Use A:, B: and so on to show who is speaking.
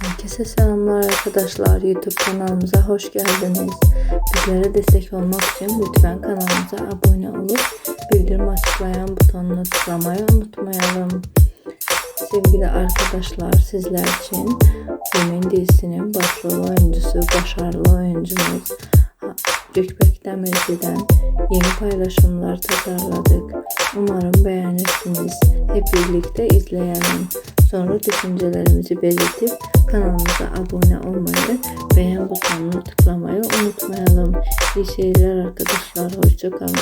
A: Herkese selamlar arkadaşlar. YouTube kanalımıza hoş geldiniz. Bizlere destek olmak için lütfen kanalımıza abone olup bildirim açıklayan butonuna tıklamayı unutmayalım. Sevgili arkadaşlar sizler için Yemin dizisinin başrol oyuncusu, başarılı oyuncumuz Gökbek Demirci'den yeni paylaşımlar tasarladık. Umarım beğenirsiniz. Hep birlikte izleyelim. Sonra düşüncelerimizi belirtip kanalımıza abone olmayı, beğen butonuna tıklamayı unutmayalım. İyi seyirler arkadaşlar. Hoşçakalın.